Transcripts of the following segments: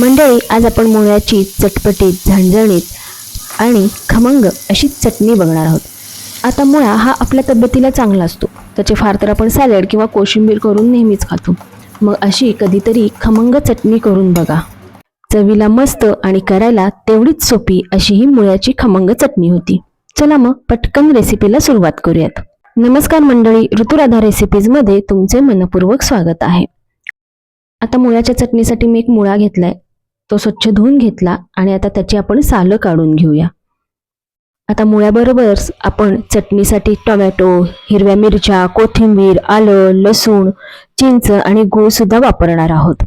मंडळी आज आपण मुळ्याची चटपटीत झणझणीत आणि खमंग अशी चटणी बघणार आहोत. आता मुळा हा आपल्या तब्येतीला चांगला असतो. त्याचे फार तर आपण सॅलड किंवा कोशिंबीर करून नेहमीच खातो. मग अशी कधीतरी खमंग चटणी करून बघा. चवीला मस्त आणि करायला तेवढीच सोपी अशी ही मुळ्याची खमंग चटणी होती. चला मग पटकन रेसिपीला सुरुवात करूयात. नमस्कार मंडळी ऋतुराधा रेसिपीजमध्ये तुमचे मनपूर्वक स्वागत आहे. आता मुळ्याच्या चटणीसाठी मी एक मुळा घेतलाय. तो स्वच्छ धुवून घेतला आणि आता त्याची आपण सालं काढून घेऊया. आता मुळ्याबरोबर आपण चटणीसाठी टोमॅटो हिरव्या मिरच्या कोथिंबीर आलं लसूण चिंच आणि गूळ सुद्धा वापरणार आहोत.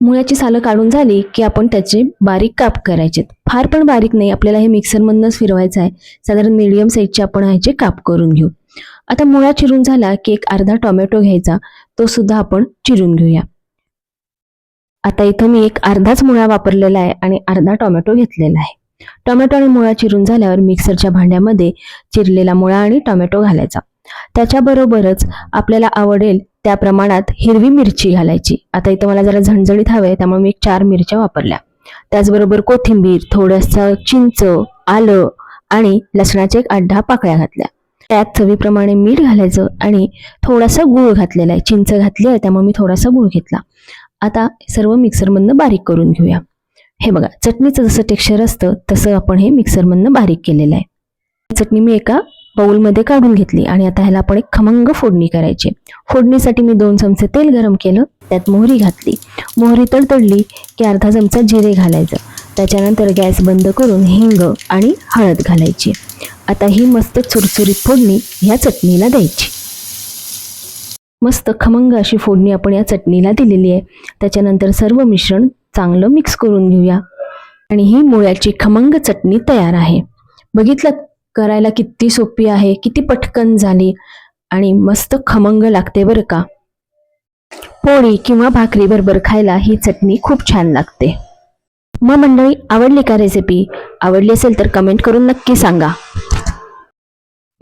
मुळ्याची सालं काढून झाली की आपण त्याचे बारीक काप करायचे फार पण बारीक नाही आपल्याला हे मिक्सरमधनंच फिरवायचं आहे. साधारण मिडियम साईजचे आपण ह्याचे काप करून घेऊ. आता मुळा चिरून झाला की एक अर्धा टोमॅटो घ्यायचा तो सुद्धा आपण चिरून घेऊया. आता इथं मी एक अर्धाच मुळा वापरलेला आहे आणि अर्धा टोमॅटो घेतलेला आहे. टोमॅटो आणि मुळा चिरून झाल्यावर मिक्सरच्या भांड्यामध्ये चिरलेला मुळा आणि टोमॅटो घालायचा. त्याच्याबरोबरच आपल्याला आवडेल त्या प्रमाणात हिरवी मिरची घालायची. आता इथं मला जरा झणझणीत आहे त्यामुळे मी एक चार मिरच्या वापरल्या. त्याचबरोबर कोथिंबीर थोडंसं चिंच आलं आणि लसणाच्या एक आठ दहा पाकळ्या घातल्या. त्यात चवीप्रमाणे मीठ घालायचं आणि थोडासा गूळ घातलेला आहे. चिंच घातली आहे त्यामुळे मी थोडासा गूळ घेतला. आता सर्व मिक्सरमधनं बारीक करून घेऊया. हे बघा चटणीचं जसं टेक्स्चर असतं तसं आपण हे मिक्सरमधनं बारीक केलेलं आहे. चटणी मी एका बाऊलमध्ये काढून घेतली आणि आता ह्याला आपण एक खमंग फोडणी करायची फोडणीसाठी मी दोन चमचे तेल गरम केलं त्यात मोहरी घातली. मोहरी तडतडली की अर्धा चमचा जिरे घालायचं. त्याच्यानंतर गॅस बंद करून हिंग आणि हळद घालायची आता ही मस्त चुरचुरीत फोडणी ह्या चटणीला द्यायची. मस्त खमंग अशी फोडणी आपण या चटणीला दिलेली आहे. त्याच्यानंतर सर्व मिश्रण चांगलं मिक्स करून घेऊया. आणि ही मुळ्याची खमंग चटणी तयार आहे. बघितलं करायला किती सोपी आहे किती पटकन झाली आणि मस्त खमंग लागते बरं का. पोळी किंवा भाकरी बरोबर खायला ही चटणी खूप छान लागते. मग मंडळी आवडली का रेसिपी आवडली असेल तर कमेंट करून नक्की सांगा.